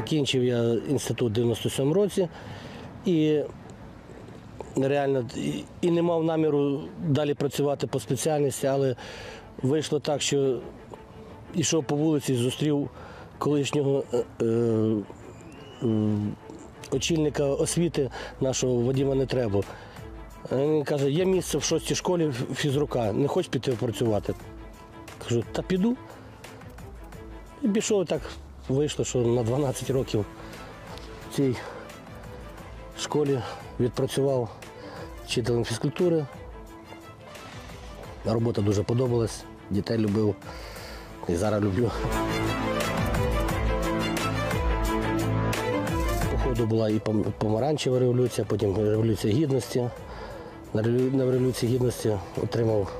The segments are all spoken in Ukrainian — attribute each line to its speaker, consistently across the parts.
Speaker 1: Закінчив я інститут в 97 році і реально і- не мав наміру далі працювати по спеціальності, але вийшло так, що йшов по вулиці, зустрів колишнього е, е, очільника освіти нашого Вадима Нетребу. Він каже, є місце в шостій школі фізрука, не хочеш піти працювати? Кажу, та піду. І пішов так, вийшло, що на 12 років в цій школі відпрацював вчителем фізкультури. Робота дуже подобалась, дітей любив і зараз люблю. По ходу була і помаранчева революція, потім революція гідності. На революції гідності отримав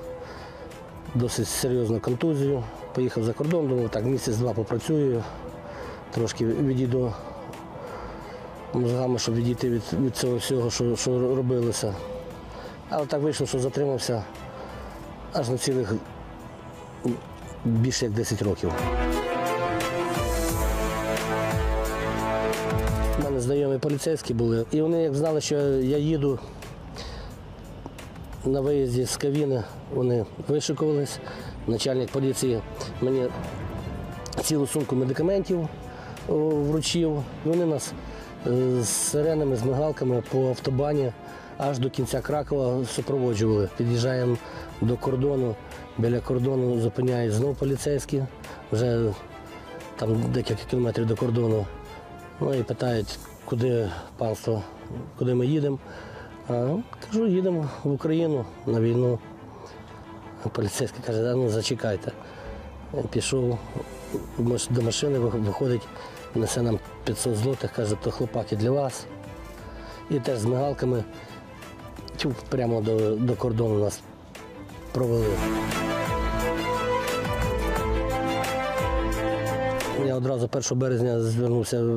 Speaker 1: досить серйозну контузію. Поїхав за кордон, думав, так, місяць-два попрацюю, трошки відійду мозгами, щоб відійти від, від цього всього, що, що робилося. Але так вийшло, що затримався аж на цілих більше як 10 років. У мене знайомі поліцейські були, і вони як знали, що я їду на виїзді з Кавіни, вони вишикувались. Начальник поліції мені цілу сумку медикаментів вручив. Вони нас е, з сиренами, з мигалками по автобані аж до кінця Кракова супроводжували. Під'їжджаємо до кордону, біля кордону зупиняють знову поліцейські, вже там декілька кілометрів до кордону. Ну і питають, куди панство, куди ми їдемо. А, ну, кажу, їдемо в Україну на війну. Поліцейський каже, ну зачекайте. Пішов до машини, виходить, несе нам 500 злотих, каже, то хлопаки для вас. І теж з мигалками прямо до, до кордону нас провели. Я одразу 1 березня звернувся в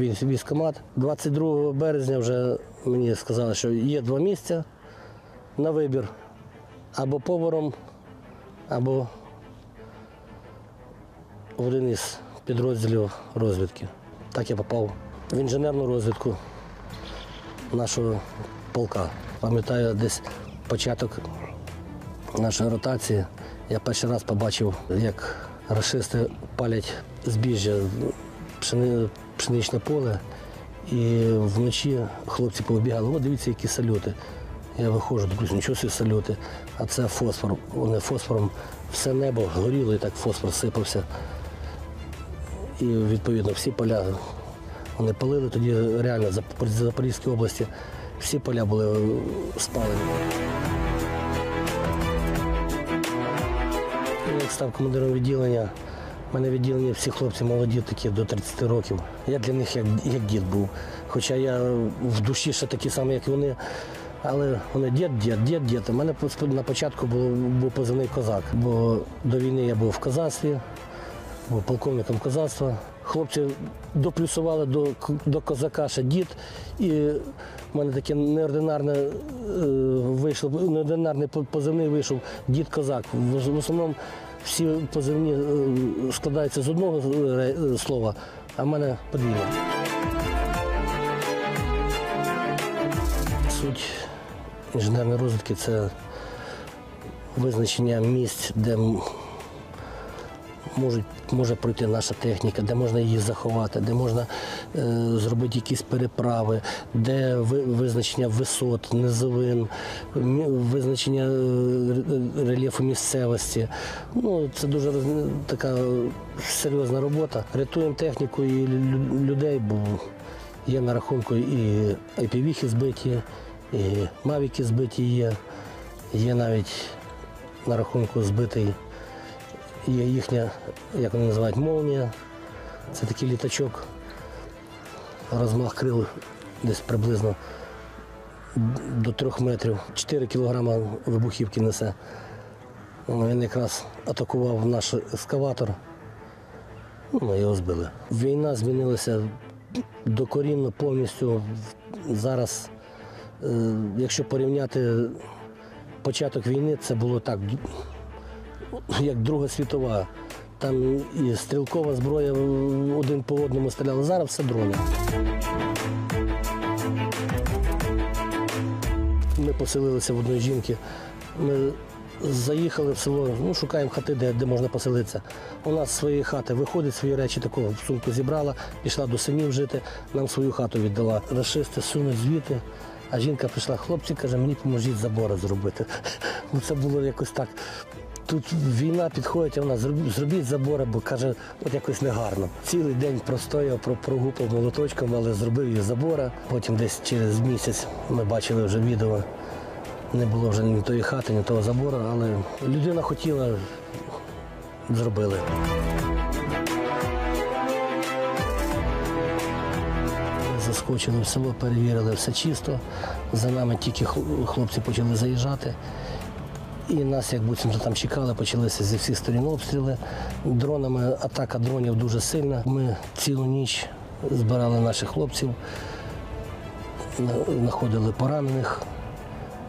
Speaker 1: військ- військкомат. 22 березня вже мені сказали, що є два місця на вибір. Або поваром, або один із підрозділів розвідки. Так я попав в інженерну розвідку нашого полка. Пам'ятаю, десь початок нашої ротації. Я перший раз побачив, як рашисти палять збіжжя, пшени- пшеничне поле. І вночі хлопці повбігали, о, дивіться, які салюти. Я виходжу, дивлюсь, нічого собі салюти, а це фосфор. Вони фосфором все небо горіло і так фосфор сипався. І відповідно всі поля вони палили тоді реально в Запорізькій області. Всі поля були спалені. Як став командиром відділення, в мене відділення всі хлопці молоді, такі до 30 років. Я для них як, як дід був. Хоча я в душі ще такий самий, як вони. Але вони дід, дід, дід, дід. У мене на початку був, був позивний козак, бо до війни я був в козацтві, полковником козацтва. Хлопці доплюсували до, до козака ще дід. І в мене таке неординарне е, вийшло, неординарний позивний вийшов дід козак. В, основному всі позивні е, складаються з одного е, слова, а в мене подвійне. Суть інженерної розвідки це визначення місць, де можуть, може пройти наша техніка, де можна її заховати, де можна е, зробити якісь переправи, де ви, визначення висот, низовин, визначення е, рельєфу місцевості. Ну, це дуже така серйозна робота. Рятуємо техніку і людей, бо є на рахунку і IPV збиті, і мавіки збиті є, є навіть на рахунку збитий Є їхня, як вони називають, молнія. Це такий літачок. Розмах крил десь приблизно до трьох метрів. 4 кілограма вибухівки несе. Ну, Він якраз атакував наш ескаватор. Ну, ми його збили. Війна змінилася докорінно повністю. Зараз, е, якщо порівняти початок війни, це було так як Друга світова. Там і стрілкова зброя один по одному стріляли. Зараз все дрони. Ми поселилися в одної жінки. Ми заїхали в село, ну, шукаємо хати, де, де можна поселитися. У нас з своєї хати виходить свої речі, такого в сумку зібрала, пішла до синів жити, нам свою хату віддала. Рашисти сунуть звідти, а жінка прийшла, хлопці, каже, мені поможіть забори зробити. Ну, це було якось так. Тут війна підходить, а вона «Зроб- зробіть забори, бо каже, от якось негарно. Цілий день простояв, про- прогупав молоточком, але зробив їх забора. Потім десь через місяць ми бачили вже відео. Не було вже ні тої хати, ні того забору, але людина хотіла, зробили. Заскочили в село, перевірили все чисто. За нами тільки хлопці почали заїжджати. І нас, як буцімто там чекали, почалися зі всіх сторін обстріли. Дронами атака дронів дуже сильна. Ми цілу ніч збирали наших хлопців, знаходили поранених,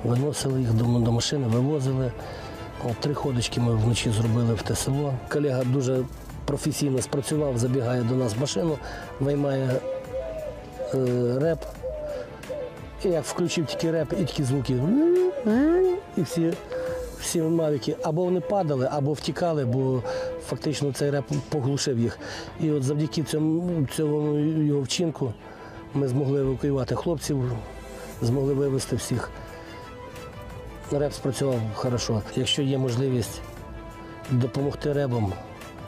Speaker 1: виносили їх до, машини, вивозили. От, три ходочки ми вночі зробили в те село. Колега дуже професійно спрацював, забігає до нас в машину, виймає е, реп. І як включив тільки реп, і такі звуки. І всі, всі мавіки або вони падали, або втікали, бо фактично цей реп поглушив їх. І от завдяки цьому, цьому його вчинку ми змогли евакуювати хлопців, змогли вивезти всіх. Реп спрацював хорошо. Якщо є можливість допомогти ребам,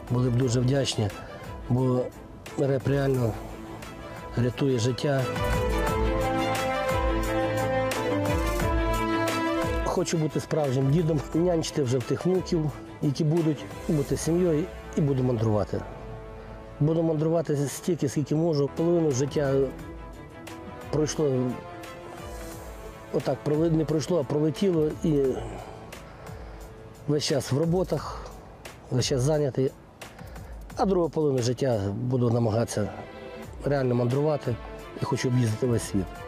Speaker 1: були б дуже вдячні, бо реп реально рятує життя. Хочу бути справжнім дідом, нянчити вже в тих внуків, які будуть бути сім'єю і буду мандрувати. Буду мандрувати стільки, скільки можу. Половину життя пройшло отак, не пройшло, а пролетіло і весь час в роботах, весь час зайнятий. А другу половину життя буду намагатися реально мандрувати і хочу об'їздити весь світ.